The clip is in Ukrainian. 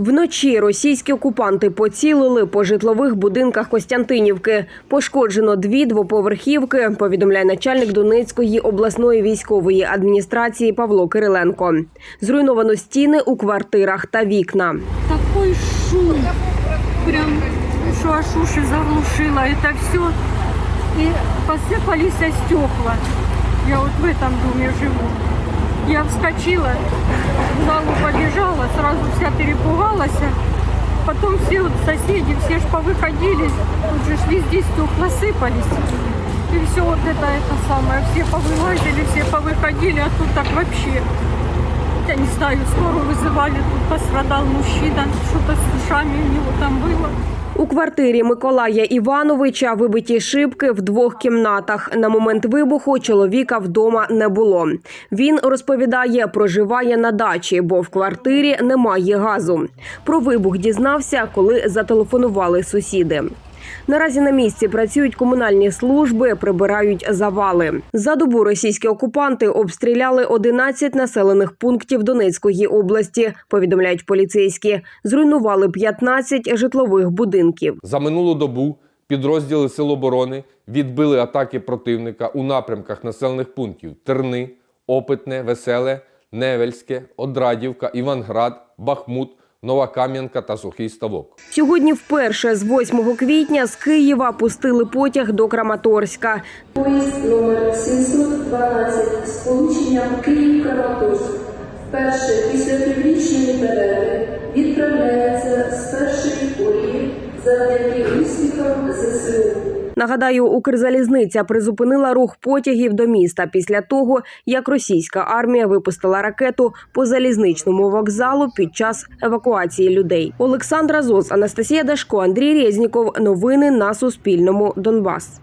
Вночі російські окупанти поцілили по житлових будинках Костянтинівки. Пошкоджено дві двоповерхівки, повідомляє начальник Донецької обласної військової адміністрації Павло Кириленко. Зруйновано стіни у квартирах та вікна. такой шум, прям, что аж уши заглушило это все. И посыпались стекла. Я вот в этом доме живу. Я вскочила, в залу побежала, сразу вся перепугалась. Потом все вот соседи, все ж повыходили, тут же ж везде стекла сыпались. И все вот это, это самое, все повылазили, все повыходили, а тут так вообще я не знаю, скорую вызывали, тут пострадал мужчина, что-то с ушами у него там было. У квартирі Миколая Івановича вибиті шибки в двох кімнатах. На момент вибуху чоловіка вдома не було. Він розповідає, проживає на дачі, бо в квартирі немає газу. Про вибух дізнався, коли зателефонували сусіди. Наразі на місці працюють комунальні служби, прибирають завали. За добу російські окупанти обстріляли 11 населених пунктів Донецької області. Повідомляють поліцейські. Зруйнували 15 житлових будинків. За минулу добу підрозділи Сил оборони відбили атаки противника у напрямках населених пунктів Терни, Опитне, Веселе, Невельське, Одрадівка, Іванград, Бахмут, Нова Кам'янка та Сухий Ставок. Сьогодні вперше з 8 квітня з Києва пустили потяг до Краматорська. Поїзд номер 712 з полученням Київ-Краматорськ вперше після піврічної перерви відправляється з першої колії завдяки успіхам ЗСУ. Нагадаю, Укрзалізниця призупинила рух потягів до міста після того, як російська армія випустила ракету по залізничному вокзалу під час евакуації людей. Олександра Зос, Анастасія Дашко, Андрій Резніков. Новини на Суспільному. Донбас.